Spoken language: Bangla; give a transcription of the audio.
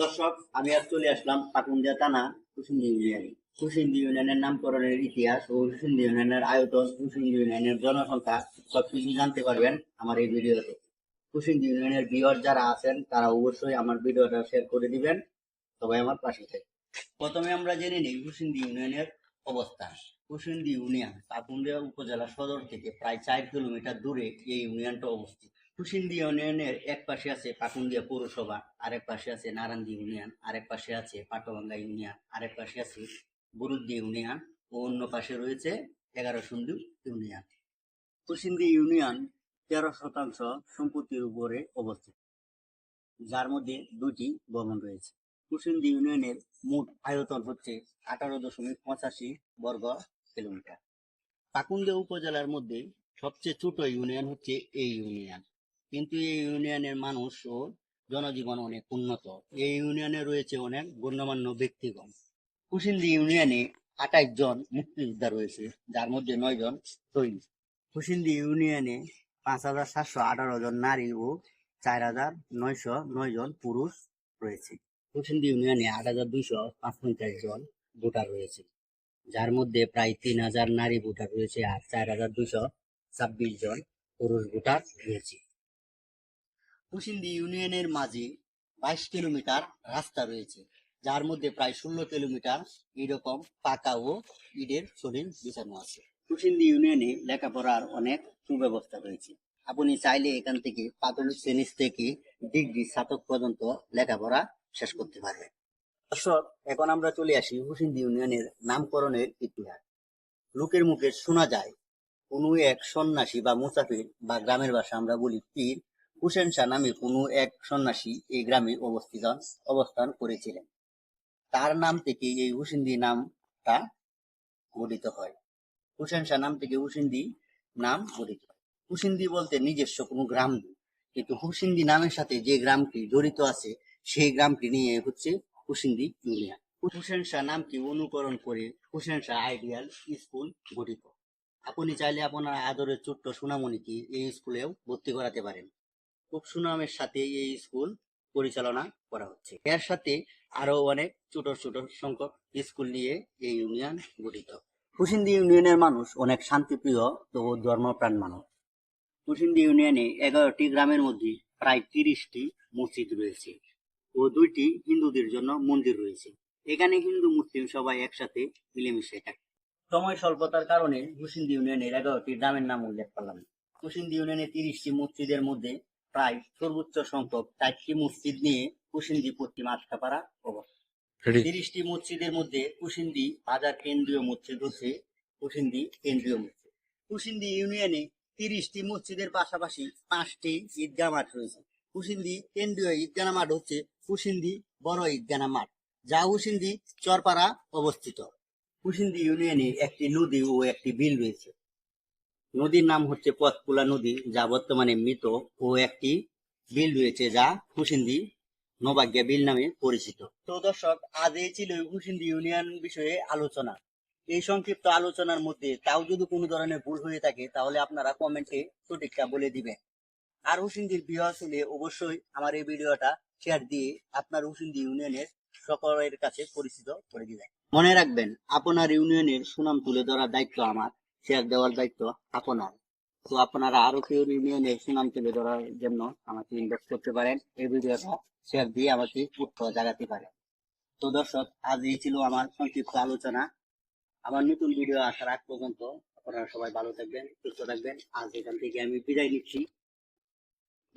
দর্শক, আমি আজ চলে আসলাম পাকুন্দিয়া থানা কুসুন্দি ইউনিয়নে। কুসুন্দি ইউনিয়নের নামকরণের ইতিহাস ও কুসুন্দি ইউনিয়নের আয়তন কুসুন্দি ইউনিয়নের জনসংখ্যা সবকিছু জানতে পারবেন আমার এই ভিডিওতে। কুসুন্দি ইউনিয়নের বিয়র যারা আছেন, তারা অবশ্যই আমার ভিডিওটা শেয়ার করে দিবেন। সবাই আমার পাশে থাকে। প্রথমে আমরা জেনে নিই কুসুন্দি ইউনিয়নের অবস্থান কুসুন্দি ইউনিয়ন পাকুন্দিয়া উপজেলা সদর থেকে প্রায় চার কিলোমিটার দূরে এই ইউনিয়নটা অবস্থিত। কুসিন্দি ইউনিয়নের এক পাশে আছে পাকুন্দিয়া পৌরসভা, আরেক পাশে আছে নারান্দি ইউনিয়ন, আরেক পাশে আছে পাটবাঙ্গা ইউনিয়ন, আরেক পাশে আছে বুরুদ্দি ইউনিয়ন ও অন্য পাশে রয়েছে এগারো সুন্দু ইউনিয়ন। কুসিন্দি ইউনিয়ন তেরো শতাংশ সম্পত্তির উপরে অবস্থিত, যার মধ্যে দুটি ভবন রয়েছে। কুসিন্দি ইউনিয়নের মোট আয়তন হচ্ছে আঠারো দশমিক পঁচাশি বর্গ কিলোমিটার। পাকুন্দিয়া উপজেলার মধ্যে সবচেয়ে ছোট ইউনিয়ন হচ্ছে এই ইউনিয়ন। কিন্তু এই ইউনিয়নের মানুষ ও জনজীবন অনেক উন্নত। এই ইউনিয়নে রয়েছে অনেক গণ্যমান্য ব্যক্তিগণ। কুসিন্দি ইউনিয়নে আঠাইশ জন মুক্তিযোদ্ধা রয়েছে, যার মধ্যে নয় জন শহীদ কুসিন্দি ইউনিয়নে পাঁচ হাজার সাতশো আঠারো জন নারী ও চার হাজার নয়শো নয় জন পুরুষ রয়েছে। কুসিন্দি ইউনিয়নে আট হাজার দুইশো পাঁচপঞ্চাশ জন ভোটার রয়েছে, যার মধ্যে প্রায় তিন হাজার নারী ভোটার রয়েছে আর চার হাজার দুইশো ছাব্বিশ জন পুরুষ ভোটার রয়েছে। কুসিন্দি ইউনিয়নের মাঝে বাইশ কিলোমিটার রাস্তা রয়েছে, যার মধ্যে প্রায় ষোলো কিলোমিটার এরকম পাকা ও ইটের শরীর বিছানো আছে। কুসিন্দি ইউনিয়নে লেখাপড়ার অনেক সুব্যবস্থা রয়েছে। আপনি চাইলে এখান থেকে প্রাথমিক শ্রেণি থেকে ডিগ্রি স্নাতক পর্যন্ত লেখাপড়া শেষ করতে পারবেন। দর্শক, এখন আমরা চলে আসি হুসিন্দি ইউনিয়নের নামকরণের ইতিহাস। লোকের মুখে শোনা যায়, কোনো এক সন্ন্যাসী বা মুসাফির বা গ্রামের ভাষা আমরা বলি পীর হুসেন শাহ নামে কোনো এক সন্ন্যাসী এই গ্রামে অবস্থিত অবস্থান করেছিলেন। তার নাম থেকে এই হুসিন্দি নামটা গঠিত হয়। হুসেন শাহ নাম থেকে হুসিন্দি নাম গঠিত হুসিন্দি বলতে নিজস্ব কোনো গ্রাম নেই। কিন্তু হুসিন্দি নামের সাথে যে গ্রামটি জড়িত আছে, সেই গ্রামটি নিয়ে হচ্ছে হুসিন্দি ইউনিয়ন। হুসেন শাহ নামকে অনুকরণ করে হুসেন শাহ আইডিয়াল স্কুল গঠিত। আপনি চাইলে আপনার আদরের ছোট্ট সোনামণিকে এই স্কুলেও ভর্তি করাতে পারেন। খুব সুনামের সাথে এই স্কুল পরিচালনা করা হচ্ছে। এর সাথে আরও অনেক ছোট ছোট সংখ্যক স্কুল নিয়ে এই ইউনিয়ন গঠিত। কুসিন্দি ইউনিয়নের মানুষ অনেক শান্তিপ্রিয় ও ধর্মপ্রাণ মানুষ। কুসিন্দি ইউনিয়নে এগারোটি গ্রামের মধ্যে প্রায় তিরিশটি মসজিদ রয়েছে ও দুইটি হিন্দুদের জন্য মন্দির রয়েছে। এখানে হিন্দু, মুসলিম সবাই একসাথে মিলেমিশে থাকে। সময় স্বল্পতার কারণে কুসিন্দি ইউনিয়নের এগারোটি গ্রামের নাম উল্লেখ করলাম। কুসিন্দি ইউনিয়নে তিরিশটি মসজিদের মধ্যে প্রায় সর্বোচ্চ সংখ্যক চারটি মসজিদ নিয়ে কুসিন্দি পশ্চিম আটকাপাড়া অবস্থিত। তিরিশটি মসজিদের মধ্যে কুসিন্দি বাজার কেন্দ্রীয় মসজিদ হচ্ছে কুসিন্দি কেন্দ্রীয় মসজিদ। কুসিন্দি ইউনিয়নে তিরিশটি মসজিদের পাশাপাশি পাঁচটি ঈদগাহ মাঠ রয়েছে। কুসিন্দি কেন্দ্রীয় ঈদগাহ মাঠ হচ্ছে কুসিন্দি বড় ঈদগাহ মাঠ যা কুসিন্দি চরপাড়া অবস্থিত। কুসিন্দি ইউনিয়নে একটি নদী ও একটি বিল রয়েছে। নদীর নাম হচ্ছে পথকুলা নদী, যা বর্তমানে মৃত ও একটি বিল রয়েছে যা কুসিন্দি নবাগ্যা বিল নামে পরিচিত। তো দর্শক, আজ এই ছিল কুসিন্দি ইউনিয়ন বিষয়ে আলোচনা। এই সংক্ষিপ্ত আলোচনার মধ্যে তাও যদি কোনো ধরনের ভুল হয়ে থাকে, তাহলে আপনারা কমেন্টে সঠিকটা বলে দিবেন। আর হুসিন্দির বিবাহ হলে অবশ্যই আমার এই ভিডিওটা শেয়ার দিয়ে আপনার হুসিন্দি ইউনিয়নের সকলের কাছে পরিচিত করে দিবেন। মনে রাখবেন, আপনার ইউনিয়নের সুনাম তুলে ধরার দায়িত্ব আমার। শেয়ার দেওয়ার দায়িত্ব আপনার। তো আপনারা আরও কেউ ইউনিয়নে সুনাম তুলে ধরার জন্য আমাকে ইনভেস্ট করতে পারেন। এই ভিডিওটা শেয়ার দিয়ে আমাকে উৎসাহ জাগাতে পারেন। তো দর্শক, আজ এই ছিল আমার সংক্ষিপ্ত আলোচনা। আমার নতুন ভিডিও আসার আগ পর্যন্ত আপনারা সবাই ভালো থাকবেন, সুস্থ থাকবেন। আজ এখান থেকে আমি বিদায় নিচ্ছি।